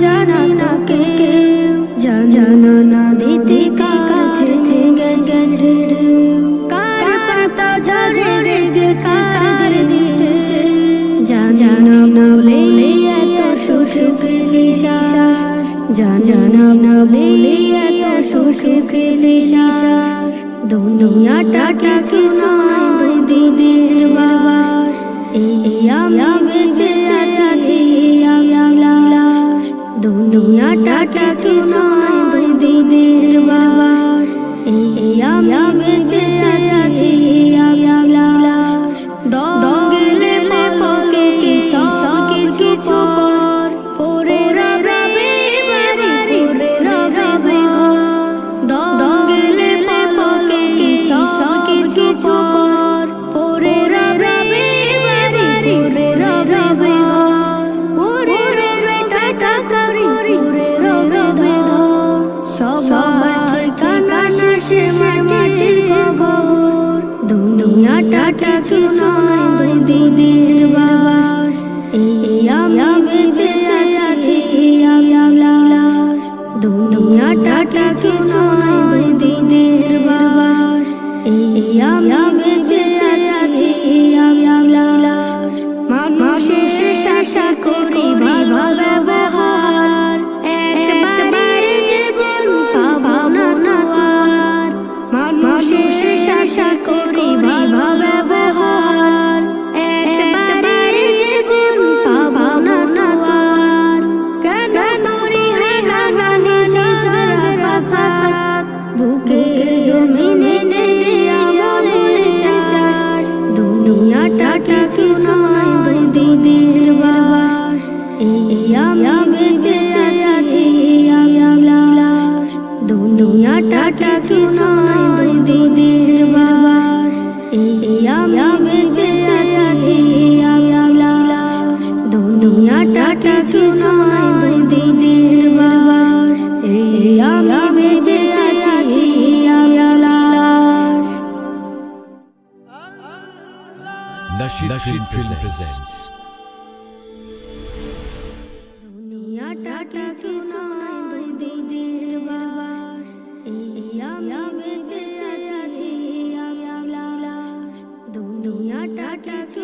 জানা না কেউ জানা না দিতে কাছে থেকে গেছে কার পাতা ঝরে যে কার দিশে? জানা না বলে এত সুসুখে নিশাস জানা না বলে এত সুসুখে নিশাস দুনিয়াটা কিছু নয় দুদিনের বাস এই আমি দুনিয়াটা কিছু নয়, দুই দিনের বাস এই আমি বেঁচে আছি লাশ। দগলে পকে সব কিছু পর, পরে রবে বাড়ি, পরে রবে দগলে পকে সব কিছু পর, পরে রবে বাড়ি, পরে রবে দুনিয়াটা কিছু নয় দুই দিনের বাস। এই আমি বেঁচে আছি দুনিয়াটা কিছু নয় দুনিয়াটা কিছু নয় দুই দিনের বাস। এই আমি বেঁচে আছি দুনিয়াটা কিছু নয় দুই দিনের বাস। এই আমি বেঁচে আছি লাশ। Nashid Film presents. দুনিয়াটা কিছু